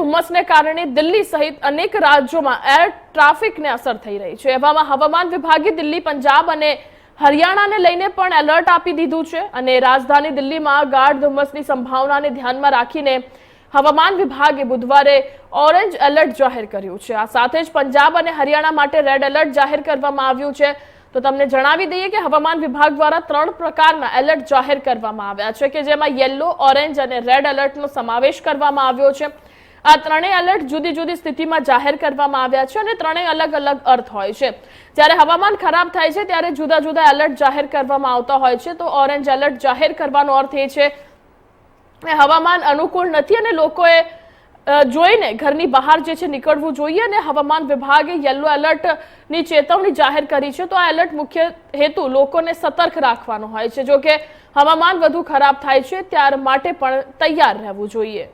ધુમ્મસને કારણે દિલ્હી સહિત અનેક રાજ્યોમાં એર ટ્રાફિકને અસર થઈ રહી છે. એવામાં હવામાન વિભાગે દિલ્હી, પંજાબ અને હરિયાણાને લઈને પણ એલર્ટ આપી દીધું છે અને રાજધાની દિલ્હીમાં ગાઢ ધુમ્મસની સંભાવનાને ધ્યાનમાં રાખીને હવામાન વિભાગે બુધવારે ઓરેન્જ એલર્ટ જાહેર કર્યું છે. આ સાથે જ પંજાબ અને હરિયાણા માટે રેડ એલર્ટ જાહેર કરવામાં આવ્યું છે. તો તમને જણાવી દઈએ કે હવામાન વિભાગ દ્વારા ત્રણ પ્રકારના એલર્ટ જાહેર કરવામાં આવ્યા છે કે જેમાં યલો, ઓરેન્જ અને રેડ એલર્ટનો સમાવેશ કરવામાં આવ્યો છે. આ ત્રણેય એલર્ટ જુદી જુદી સ્થિતિમાં જાહેર કરવામાં આવ્યા છે અને ત્રણેય અલગ અલગ અર્થ હોય છે. જ્યારે હવામાન ખરાબ થાય છે ત્યારે જુદા જુદા એલર્ટ જાહેર કરવામાં આવતા હોય છે. તો ઓરેન્જ એલર્ટ જાહેર કરવાનો અર્થ એ છે હવામાન અનુકૂળ નથી અને લોકોએ જોઈને ઘરની બહાર જે છે નીકળવું જોઈએ અને હવામાન વિભાગે યલો એલર્ટની ચેતવણી જાહેર કરી છે. તો આ એલર્ટ મુખ્ય હેતુ લોકોને સતર્ક રાખવાનો હોય છે. જો કે હવામાન વધુ ખરાબ થાય છે, ત્યાર માટે પણ તૈયાર રહેવું જોઈએ.